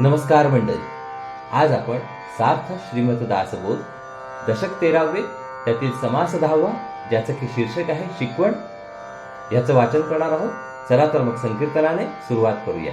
नमस्कार मंडळी. आज आपण सार्थ श्रीमत दासबोध दशक तेरावे त्यातील समास दहावा ज्याचं की शीर्षक आहे शिकवण. याचं वाचन करणार आहोत चला तर मग संकीर्तनाने सुरुवात करूया.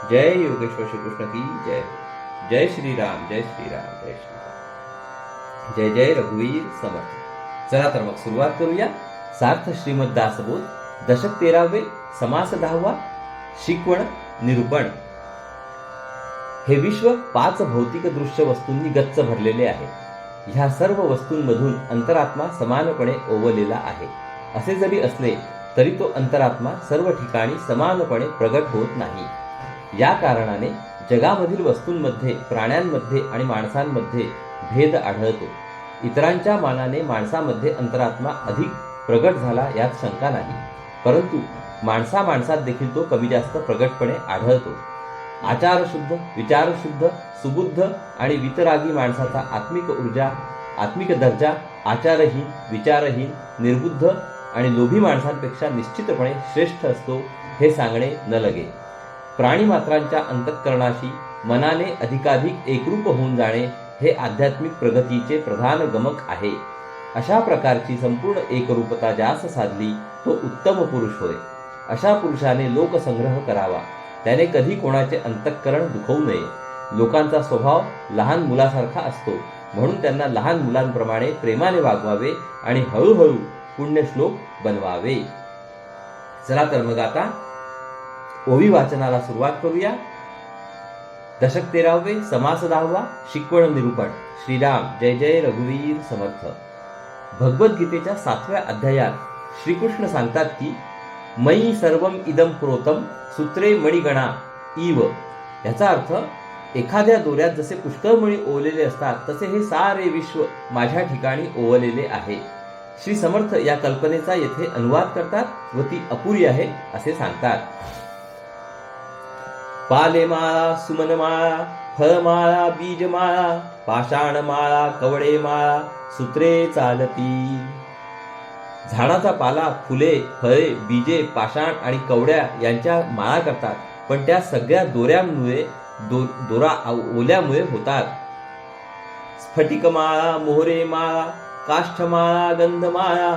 जय योगेश्वर श्री कृष्ण की जय। जय श्री राम जय श्री राम जय श्री राम जय जय रघुवीर समर्थ। चला तर मग सुरुवात करूया। सार्थ श्रीमद दासबोध दशक तेरावे समास दहावा शिकवण निरूपण। हे विश्व पाच भौतिक दृश्य वस्तूंनी गच्च भरलेले आहे. ह्या सर्व वस्तूंमधून अंतरात्मा समानपणे ओवलेला आहे. असे जरी असले तरी तो अंतरात्मा सर्व ठिकाणी समानपणे प्रगट होत नाही. या कारणाने जगामधील वस्तूंमध्ये प्राण्यांमध्ये आणि माणसांमध्ये भेद आढळतो. इतरांच्या मानाने माणसामध्ये अंतरात्मा अधिक प्रगट झाला यात शंका नाही. परंतु माणसा माणसात देखील तो कमी जास्त प्रगटपणे आढळतो. आचारशुद्ध विचारशुद्ध सुबुद्ध आणि वितरागी माणसाचा आत्मिक ऊर्जा आत्मिक दर्जा आचारहीन विचारहीन निर्बुद्ध आणि लोभी माणसांपेक्षा निश्चितपणे श्रेष्ठ असतो हे सांगणे न लगे. प्राणीमात्रांच्या अंतःकरणाशी मनाने अधिकाधिक एकरूप होऊन जाणे हे आध्यात्मिक प्रगतीचे प्रधान गमक आहे. अशा प्रकारची संपूर्ण एकरूपता ज्यास साधली तो उत्तम पुरुष होय. अशा पुरुषाने लोकसंग्रह करावा. त्याने कधी कोणाचे अंतःकरण दुखवू नये. लोकांचा स्वभाव लहान मुलासारखा असतो. म्हणून त्यांना लहान मुलांप्रमाणे प्रेमाने वागवावे आणि हळूहळू पुण्यश्लोक बनवावे. चला तर मग आता ओवी वाचनाला सुरुवात करूया. दशक तेरावे समास दहावा शिकवण निरूपण. श्रीराम जय जय रघुवीर समर्थ. भगवद्गीतेच्या सातव्या अध्यायात श्रीकृष्ण सांगतात की मयी सर्वम इदम प्रोतम सूत्रे मणिगणा इव. याचा अर्थ एखाद्या दोऱ्यात जसे पुष्कळमणी ओवलेले असतात तसे हे सारे विश्व माझ्या ठिकाणी ओवलेले आहे. श्री समर्थ या कल्पनेचा येथे अनुवाद करतात व ती अपुरी आहे असे सांगतात. पालेमाळा सुमनमाळा फळमाळा बीजमाळा पाषाणमाळा कवडेमाळा सूत्रे चालती. झाडाचा पाला फुले फळे बीजे पाषाण आणि कवड्या यांच्या माळा करतात पण त्या सगळ्या दोऱ्यामुळे दो, दोरा ओल्यामुळे होतात. स्फटिकमाळा मोहरेमाळा काष्ठमाळा गंधमाळा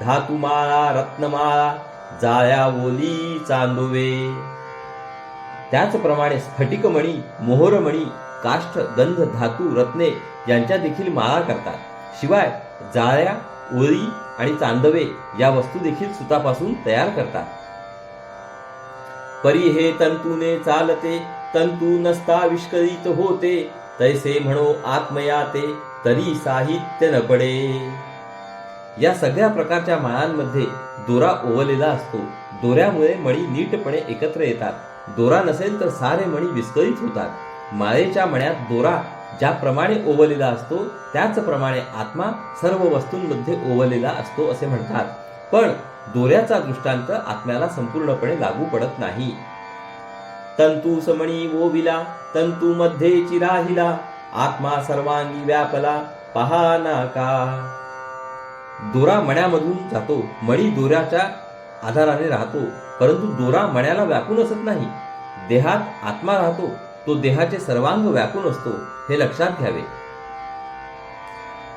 धातुमाळा रत्नमाळा जाळ्या ओली चांदोवे. त्याचप्रमाणे स्फटिकमणी मोहरमणी काष्ठ गंध धातू रत्ने यांच्या देखील माळा करतात. शिवाय जाळ्या ओळी आणि चांदवे या वस्तू देखील सुतापासून तयार करतात. परी हे तंतूने चालते तंतू नसता विष्कळीत होते तैसे म्हणो आत्मयाते तरी साहित्य न पडे. या सगळ्या प्रकारच्या माळांमध्ये दोरा ओवलेला असतो. दोऱ्यामुळे मणी नीटपणे एकत्र येतात. दोरा नसेल तर सारे मणी विस्कळीत होतात. माळेच्या मण्यात दोरा ज्याप्रमाणे ओवलेला असतो त्याचप्रमाणे आत्मा सर्व वस्तूंमध्ये ओवलेला असतो असे म्हणतात. पण दोऱ्याचा दृष्टांत आत्म्याला संपूर्णपणे लागू पडत नाही. तंतू समणी ओविला तंतू मध्ये चिराहिला आत्मा सर्वांगी व्यापला पहा ना का? दोरा मण्यामधून जातो. मणी दोऱ्याच्या आधाराने राहतो परंतु दोरा मण्याला व्यापून असत नाही. देहात आत्मा राहतो तो देहाचे सर्वांग व्यापून असतो हे लक्षात घ्यावे.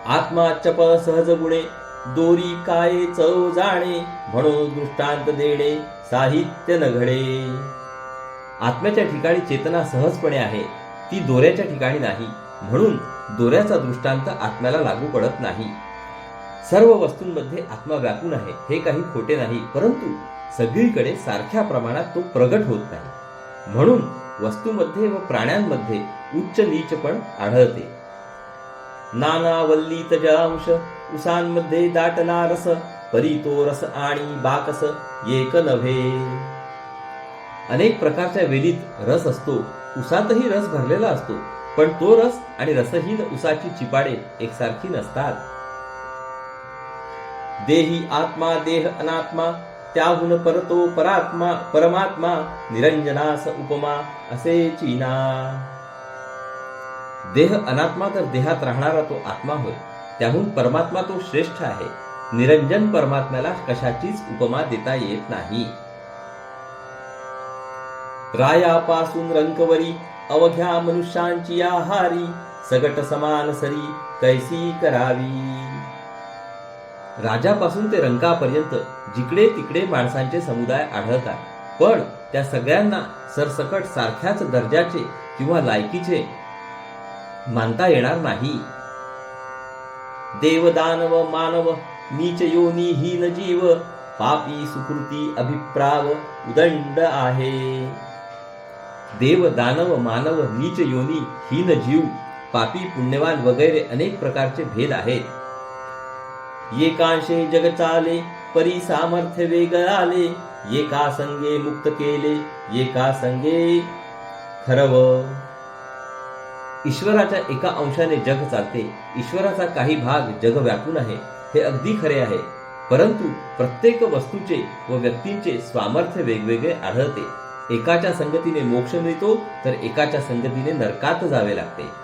आत्मा चपळ सहज गुणे दोरी काय चव जाणे म्हणून दृष्टांत देणे साहित्य न घडे. आत्म्याच्या ठिकाणी चेतना सहजपणे आहे ती दोऱ्याच्या ठिकाणी नाही म्हणून दोऱ्याचा दृष्टांत आत्म्याला लागू पडत नाही. सर्व वस्तूंमध्ये आत्मा व्यापून आहे हे काही खोटे नाही परंतु सगळीकडे सारख्या प्रमाणात तो प्रगट होत नाही. म्हणून वस्तूमध्ये व प्राण्यांमध्ये उच्च नीचपण आढळते. नाना वल्लीत जळांश उसांमध्ये दाटला रस परितो रस आणि बाकस एक नव्हे. अनेक प्रकारच्या वेलीत रस असतो उसातही रस भरलेला असतो पण तो रस आणि रसहीन उसाची चिपाडे एकसारखी नसतात. देही आत्मा देह अनात्मा त्याहून परतो परात्मा परमात्मा निरंजनास उपमा असे चिना. देह अनात्मा तर देहात राहणारा तो आत्मा होय. त्याहून परमात्मा तो श्रेष्ठ आहे. निरंजन परमात्म्याला कशाचीच उपमा देता येत नाही. रायापासून रंकवरी अवघ्या मनुष्यांची आहारी सगट समान सरी कैसी करावी. राजापासून ते रंकापर्यंत जिकडे तिकडे माणसांचे समुदाय आढळतात. पण त्या सगळ्यांना सरसकट सारख्याच दर्जाचे किंवा लायकीचे मानता येणार नाही. देवदानव मानव नीच योनी हीन जीव पापी सुकृती अभिप्राव उदंड आहे. देव दानव मानव नीच योनी हीन जीव पापी पुण्यवान वगैरे अनेक प्रकारचे भेद आहेत. एकांशे जग चाले परी सामर्थ्य वेग आले एका संगे मुक्त केले एका संगे खरव ईश्वराच्या एका अंशाने जग चालते. ईश्वराचा काही भाग जग व्यापून आहे. हे अगदी खरे आहे. परंतु प्रत्येक वस्तूचे व व्यक्तींचे स्वामर्थ्य वेगवेगळे आढळते. एकाच्या संगतीने मोक्ष मिळतो तर एकाच्या संगतीने नरकात जावे लागते.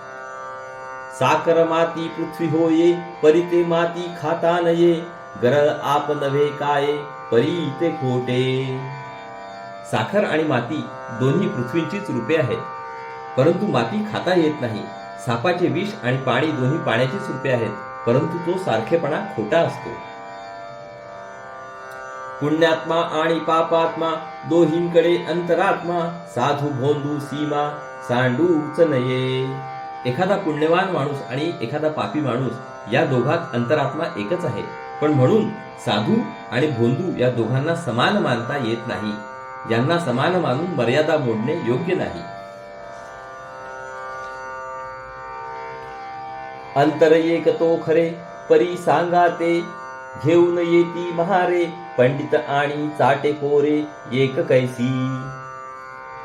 साकर माती पृथ्वी होये परिते माती खाता नये गरळ आप नव्हे काय परी ते खोटे. साखर आणि माती दोन्ही पृथ्वीचीच रूपे आहेत. परंतु माती खाता येत नाही. सापाचे विष आणि पाणी दोन्ही पाण्याचीच रूपे आहेत परंतु तो सारखेपणा खोटा असतो. पुण्यात्मा आणि पापात्मा दोहींकडे अंतरात्मा साधू भोंदू सीमा सांडूच नये. एखादा पुण्यवान माणूस आणि एखादा पापी माणूस या दोघात अंतरात्मा एकच आहे. पण म्हणून साधू आणि भोंदू या दोघांना समान मानता येत नाही. यांना समान मानून मर्यादा मोडणे योग्य नाही. अंतर एक तो खरे परी सांगा ते घेऊन येती महारे पंडित आणि चाटे कोरे एक कैसी.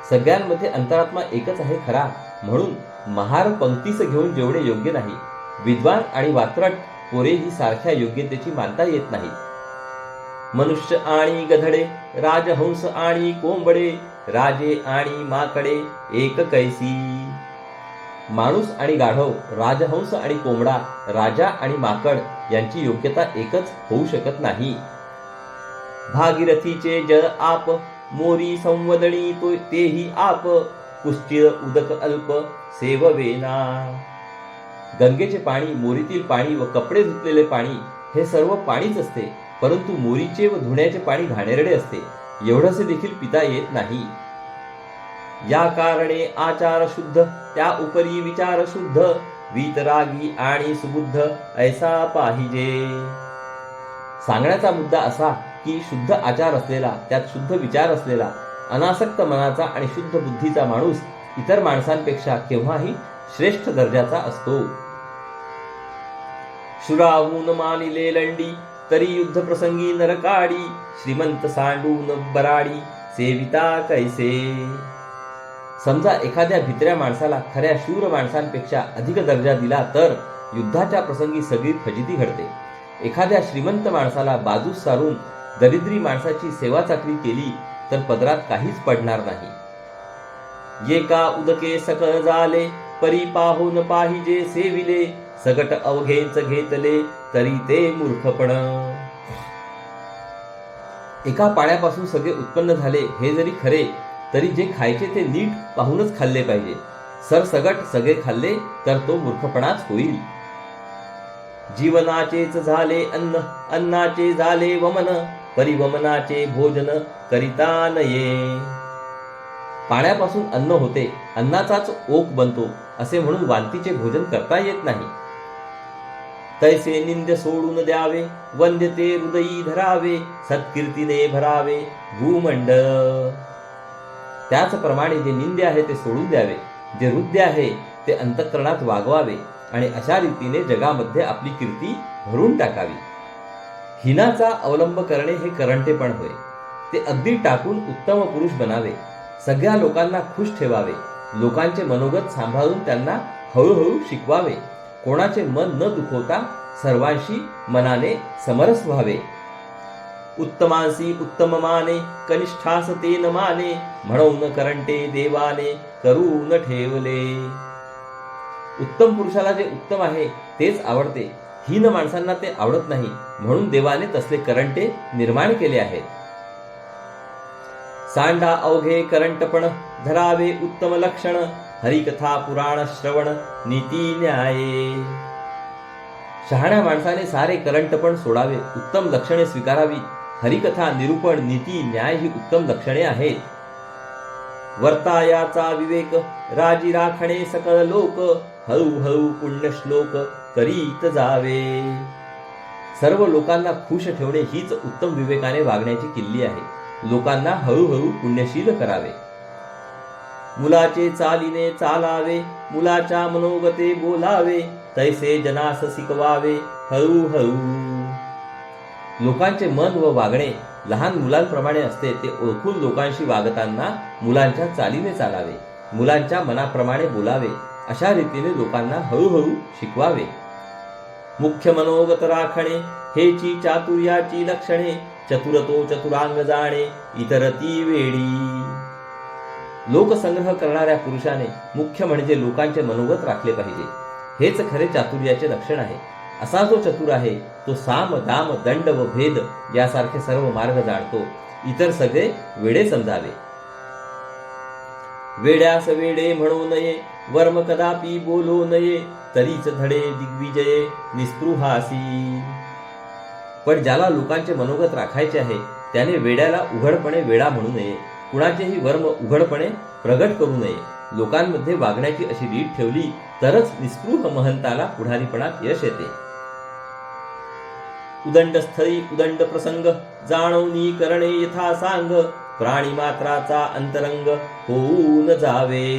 सगळ्यांमध्ये अंतरात्मा एकच आहे खरा. म्हणून महार पंक्तीस घेऊन जेवढे योग्य नाही विद्वान आणि वात्रट पोरे ही सारख्या योग्यतेची मानता येत नाही. मनुष्य आणि गधडे राजहंस आणि कोंबडे राजे आणि माकडे एक कैसी. माणूस आणि गाढव राजहंस आणि कोंबडा राजा आणि माकड यांची योग्यता एकच होऊ शकत नाही. भागीरथीचे जल आप मोरी संवदणी तो तेही आप. कुस्तीळ उदक अल्प सेववेना. गंगेचे पाणी मोरीतील पाणी व कपडे धुतलेले पाणी हे सर्व पाणीच असते परंतु मोरीचे व धुण्याचे पाणी घाणेरडे असते एवढंसे देखील पिता येत नाही. या कारणे आचार शुद्ध त्या उपरी विचार शुद्ध वीतरागी आणि सुबुद्ध ऐसा पाहिजे. सांगण्याचा मुद्दा असा की शुद्ध आचार असलेला त्यात शुद्ध विचार असलेला अनासक्त मनाचा आणि शुद्ध बुद्धीचा माणूस इतर माणसांपेक्षा केव्हाही श्रेष्ठ दर्जाचा असतो. शुराहून मानिले लंडी तरी युद्ध प्रसंगी नरकाडी श्रीमंत सांडून बराडी सेविता कैसे? समजा एखाद्या भित्र्या माणसाला खऱ्या शूर माणसांपेक्षा अधिक दर्जा दिला तर युद्धाच्या प्रसंगी सगळी फजिती घडते. एखाद्या श्रीमंत माणसाला बाजूस सारून दरिद्री माणसाची सेवा चाकरी केली तर पदरात काहीच पडणार नाही. ये का उदके सकळ झाले परी पाहून पाहिजे सेविले सगट अवघेच घेतले तरी ते मूर्खपण. एका पाण्यापासून सगळे उत्पन्न झाले हे जरी खरे तरी जे खायचे ते नीट पाहूनच खाल्ले पाहिजे. सरसगट सगळे खाल्ले तर तो मूर्खपणाच होईल. जीवनाचेच झाले अन्न अन्नाचे झाले वमन परिवमनाचे भोजन करिता नये. पाण्यापासून अन्न होते अन्नाचाच ओक बनतो असे म्हणून वांतीचे भोजन करता येत नाही. तैसे निंद सोडून द्यावे वंद्य ते हृदयी धरावे सत्कीर्तीने भरावे भूमंड. त्याचप्रमाणे जे निंदे आहे ते सोडून द्यावे जे हृदय आहे ते अंतःकरणात वागवावे आणि अशा रीतीने जगामध्ये आपली कीर्ती भरून टाकावी. हिनाचा अवलंब करणे हे करंटेपण होय. ते अगदी टाकून उत्तम पुरुष बनावे. सगळ्या लोकांना खुश ठेवावे. लोकांचे मनोगत सांभाळून त्यांना हळूहळू शिकवावे. कोणाचे मन न दुखवता सर्वांशी मनाने समरस व्हावे. उत्तमांसी उत्तम माने कनिष्ठास ते न माने म्हणून करंटे देवाने करून ठेवले. उत्तम पुरुषाला जे उत्तम आहे तेच आवडते. हीन माणसांना ते आवडत नाही. म्हणून देवाने तसले करंटे निर्माण केले आहेत. सांडा अवघे करंटपण धरावे उत्तम लक्षण. हरिकथा पुराण श्रवण नीती न्याये. शहाण्या माणसाने सारे करंटपण सोडावे उत्तम लक्षणे स्वीकारावी. हरिकथा निरूपण नीती न्याय ही उत्तम लक्षणे आहेत. वर्तायाचा विवेक राजी राखणे सकळ लोक हळूहळू पुण्य श्लोक करीत जावे. सर्व लोकांना खुश ठेवणे हीच उत्तम विवेकाने वागण्याची किल्ली आहे. लोकांना हळूहळू पुण्यशील करावे. मुलाचे चालीने चालावे मुलाच्या मनोगते बोलावे तैसे जनास शिकवावे हळूहळू. लोकांचे मन व वागणे लहान मुलांप्रमाणे असते ते ओळखून लोकांशी वागताना मुलांच्या चालीने चालावे मुलांच्या मनाप्रमाणे बोलावे अशा रीतीने लोकांना हळूहळू शिकवावे. मुख्य मनोगत राखणे हेची चातुर्याची लक्षणे चतुरतो चतुरांग जाणे इतर ती वेळी. लोकसंग्रह करणाऱ्या पुरुषाने मुख्य म्हणजे लोकांचे मनोगत राखले पाहिजे. हेच खरे चातुर्याचे लक्षण आहे. असा जो चतुर आहे तो साम दाम दंड व भेद यासारखे सर्व मार्ग जाणतो. इतर सगळे वेडे समजावे. वेड्यास वेडे म्हणू नये वर्म कदापि बोलो नये तरीच धडे दिग्विजये निस्पृहासी पण ज्याला लोकांचे मनोगत राखायचे आहे त्याने वेड्याला उघडपणे वेडा म्हणू नये. कुणाचेही वर्म उघडपणे प्रगट करू नये. लोकांमध्ये वागण्याची अशी रीत ठेवली तरच निस्पृह महंताला पुढारीपणात यश येते. उदंड स्थळी उदंड प्रसंग जाणवनी करणे यथा सांग प्राणी मात्राचा अंतरंग होऊन जावे.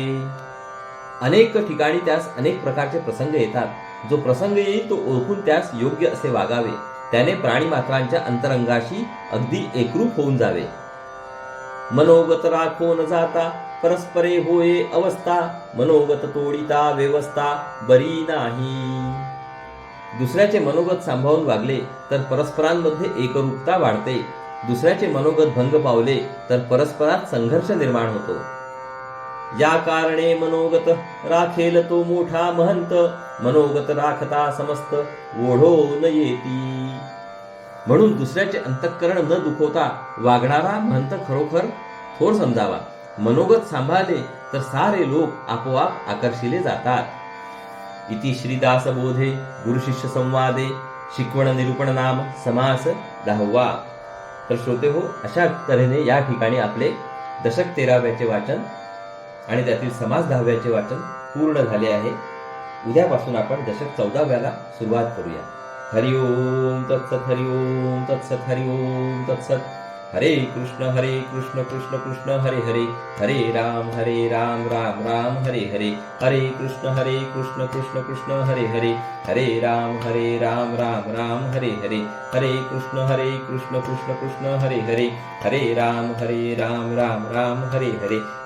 अनेक ठिकाणी त्यास अनेक प्रकारचे प्रसंग येतात. जो प्रसंग येईल तो ओळखून त्यास योग्य असे वागावे. त्याने प्राणी मात्रांच्या अंतरंगाशी अगदी एकरूप होऊन जावे. मनोगत राखो न जाता परस्परे होये अवस्था मनोगत तोडिता व्यवस्था बरी नाही. दुसऱ्याचे मनोगत सांभाळून वागले तर परस्परांमध्ये एकरूपता वाढते. दुसऱ्याचे मनोगत भंग पावले तर परस्परात संघर्ष निर्माण होतो. या कारणे मनोगत राखेल तो मोठा महंत. मनोगत राखता समस्त ओढो न येती. म्हणून दुसऱ्याचे अंतःकरण न दुखवता वागणारा महंत खरोखर थोर समजावा. मनोगत सांभाळले तर सारे लोक आपोआप आकर्षिले जातात. इति श्रीदास बोधे गुरुशिष्य संवादे शिकवण निरूपण नाम समास दहावा. तर श्रोते हो अशा तऱ्हेने या ठिकाणी आपले दशक तेराव्याचे वाचन आणि त्यातील समाज दहाव्याचे वाचन पूर्ण झाले आहे. उद्यापासून आपण दशक चौदाव्याला सुरुवात करूया. हरि ओम तत्सत हरि ओम तत्सत हरिओम तत्सत. हरे कृष्ण हरे कृष्ण कृष्ण कृष्ण हरे हरे. हरे राम हरे राम राम राम हरे हरे. हरे कृष्ण हरे कृष्ण कृष्ण कृष्ण हरे हरे. हरे राम हरे राम राम राम हरे हरे. हरे कृष्ण हरे कृष्ण कृष्ण कृष्ण हरे हरे. हरे राम हरे राम राम राम हरे हरे.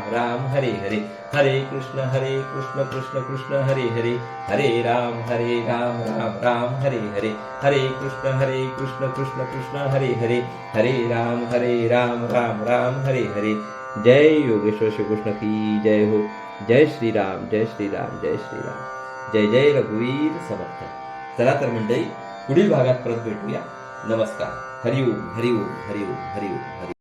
राम, हरे हरे। हरे कृष्ण हरे कृष्ण कृष्ण कृष्ण, हरे हरे। हरे राम हरे राम राम राम, हरे हरे। हरे कृष्ण हरे कृष्ण कृष्ण कृष्ण, हरे हरे। हरे राम हरे राम राम राम, हरे हरे। जय योगेश्वर श्री कृष्ण की जय हो। जय श्री राम, जय श्रीराम जय श्रीराम जय जय रघुवीर समर्थ। चला तर मंडळी, पुढील भागात परत भेटूया. नमस्कार. हरिओम हरिओम हरिओम हरिओम हरि